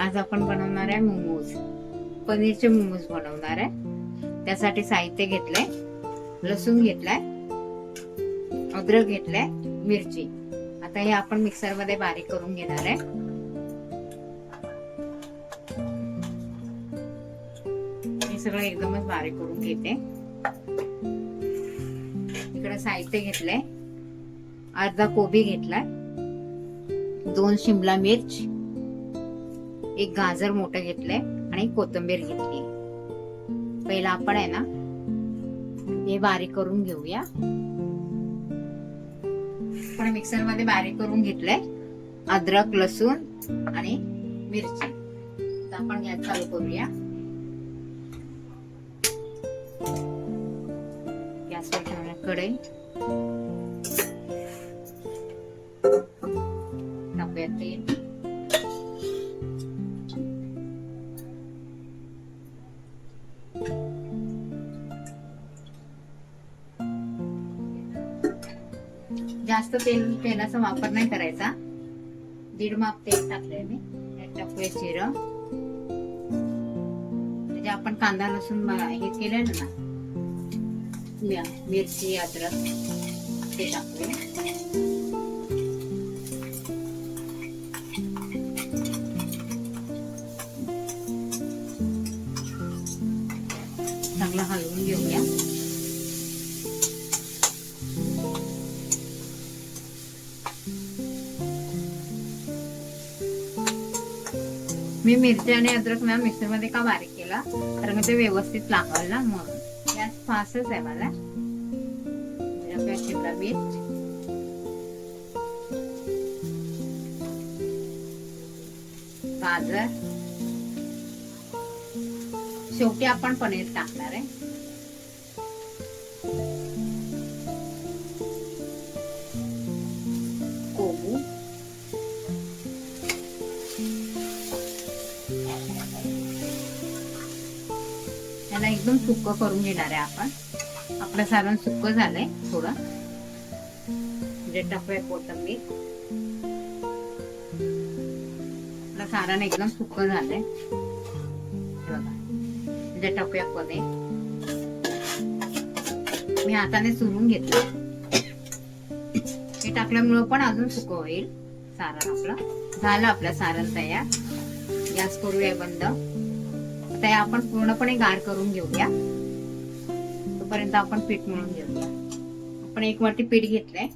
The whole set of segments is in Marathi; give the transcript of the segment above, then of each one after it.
आज आपण बनवणार आहे मोमोज. पनीरचे मोमोज बनवणार आहे. त्यासाठी साहित्य घेतलंय लसूण घेतलाय अद्रक घेतलाय मिरची. आता हे आपण मिक्सरमध्ये बारीक करून घेणार आहे. हे सगळं एकदमच बारीक करून घेते. इकडे साहित्य घेतलंय. अर्धा कोबी घेतलाय. दोन शिमला मिर्च. एक गाजर मोठं घेतलंय आणि कोथिंबीर घेतली. पहिला आपण आहे ना हे बारीक करून घेऊया. आपण मिक्सरमध्ये बारीक करून घेतलंय. अद्रक लसूण आणि मिरची. तर आपण गॅस चालू करूया. गॅसवर ठेवण्याकडे जास्त तेल तेलाचा वापर नाही करायचा. दीड माप तेल टाकलंय मी. त्यात टाकूया जिरं. म्हणजे आपण कांदा लसूण हे केलं ना मिरची अद्रक ते टाकूया. मी मिरची आणि अद्रक ना मिक्सरमध्ये का बारीक केला? कारण ते व्यवस्थित लागल ना म्हणून. गॅस फास्टच आहे मला. शिमला मिर्च गाजर. शेवटी आपण पनीर टाकणार आहे. याला एकदम सुक्क करून घेणार आहे आपण. आपलं सारण सुक्क झालंय थोडं. म्हणजे टाकूया कोथंबीर. आपलं सारण एकदम सुक्क झालंय. बघा. म्हणजे टाकूया पनीर मी हाताने चुरून घेतलं. हे टाकल्यामुळं पण अजून सुक होईल सारण आपलं. झालं आपलं सारण तयार. गॅस करूया बंद. आता आपण पूर्णपणे गार करून घेऊया. तोपर्यंत आपण पीठ मिळून घेऊया. आपण एक वाटी पीठ घेतलंय.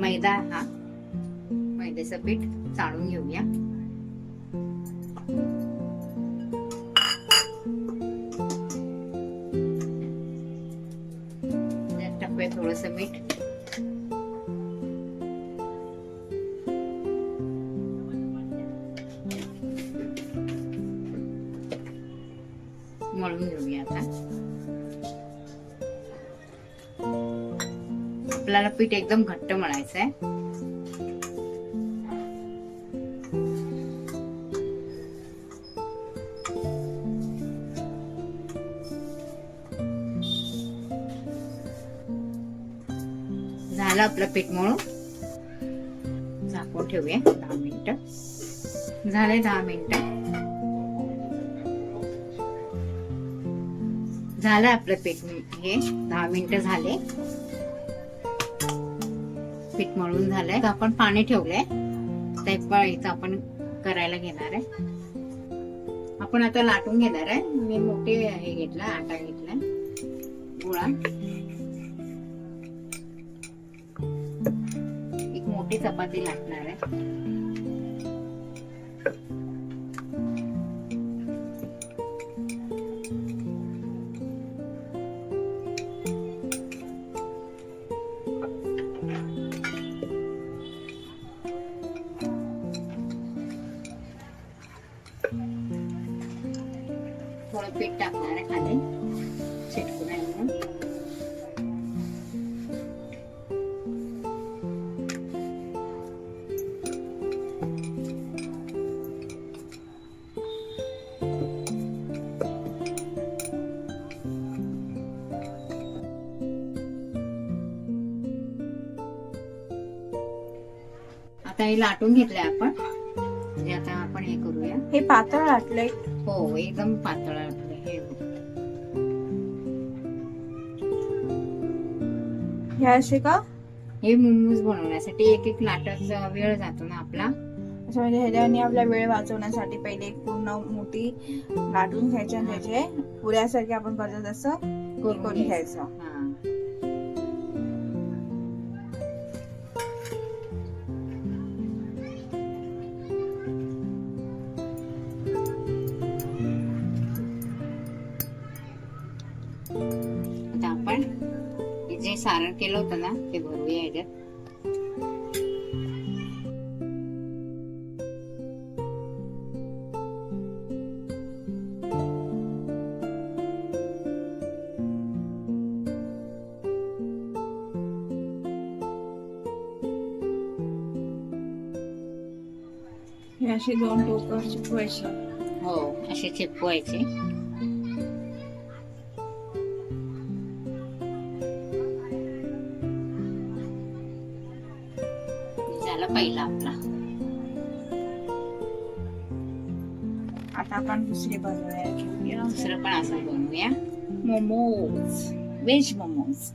मैदा हा. मैद्याचं पीठ चाळून घेऊया. थोडस मीठ. मळून घेऊया आता. आपल्याला पीठ एकदम घट्ट म्हणायचं आहे झालं आपलं पीठ मळून. झाकून ठेवूया दहा मिनिट. झाले दहा मिनिट. झालं आपलं पीठ हे दहा मिनिटं झाले. पीठ मळून झालंय. आपण पाणी ठेवलंय. ते पण इथं आपण करायला घेणार आहे. आपण आता लाटून घेणार आहे. मी मोठे हे घेतला आटा घेतला. गोळा. एक मोठी चपाती लाटणार आहे. थोडं पीठ टाकणार आहे खाली. चिटकू नये म्हणून. आता हे लाटून घेतलंय आपण. म्हणजे आता आपण हे करूया. हे पातळ लाटलंय हो एकदम पातळ हे असे का? हे मोमोज बनवण्यासाठी एक एक लाटाचा वेळ जातो ना आपला. असं म्हणजे ह्याच्याने आपला वेळ वाचवण्यासाठी पहिले एक पूर्ण मोठी लाटून घ्यायची आणि त्याचे पुऱ्यासारखे आपण करतो तसं करून घ्यायचं. सारण केलं होतं ना ते भरूया ह्याच्यात हे असे दोन टोकं चिपवायचे हो असे चिपवायचे आता आपण दुसरे बनवूया. दुसरं पण असं बनवूया. मोमोज. Veg momos.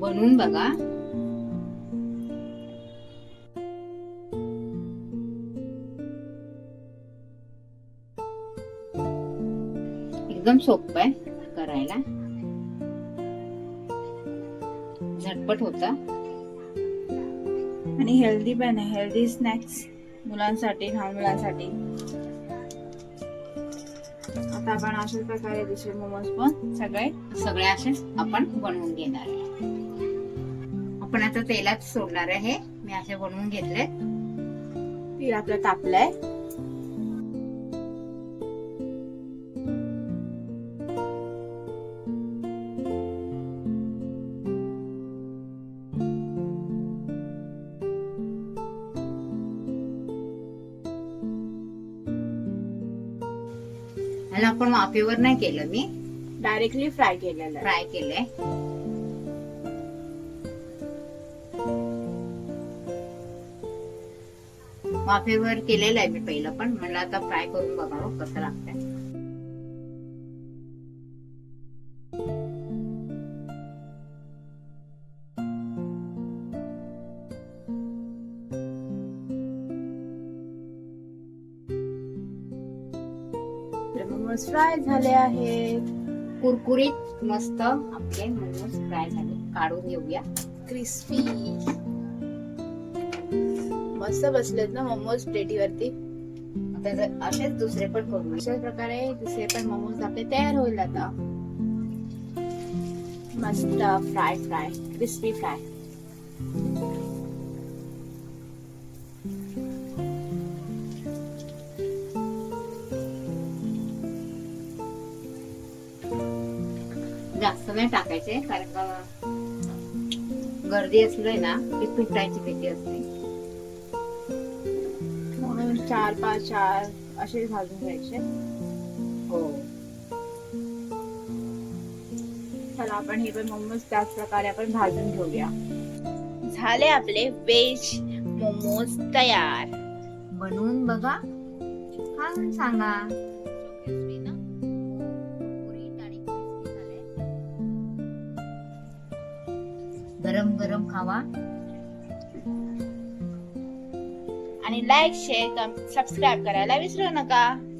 बनवून बघा. एकदम सोपं आहे करायला. झटपट होता. आणि हेल्दी पण आहे. हेल्दी स्नॅक्स मुलांसाठी लहान मुलांसाठी आता आपण अशाच प्रकारे दुसरे मोमोज पण सगळे सगळे असे आपण बनवून घेणार आहे. आपण आता तेलात सोडणार आहे. मी असे बनवून घेतले तेल आपलं तापलंय. ह्याला आपण वाफेवर नाही केलं मी. डायरेक्टली फ्राय केलेलं. आहे फ्राय केलंय. वाफेवर केलेलं आहे मी पहिलं पण. म्हणलं आता फ्राय करून बघावं कसं लागतंय. मोमोज फ्राय झाले आहेत. कुरकुरीत मस्त आपले मोमोज फ्राय झाले. काढून घेऊया क्रिस्पी. मस्त बसलेत ना मोमोज प्लेटीवरती असेच दुसरे पण करू. अशाच प्रकारे दुसरे पण मोमोज आपले तयार होईल आता. मस्त फ्राय फ्राय क्रिस्पी फ्राय. जास्त नाही टाकायचे कारण का गर्दी असलोय ना ती तुटायची भीती असते. म्हणून चार पाच चार असे भाजून घ्यायचे. हो. चला आपण हे पण मोमोज त्याच प्रकारे आपण भाजून घेऊया. झाले आपले व्हेज मोमोज तयार. बनवून बघा. खाऊन सांगा. गरम गरम खावा. आणि लाईक शेअर सबस्क्राईब करायला विसरू नका.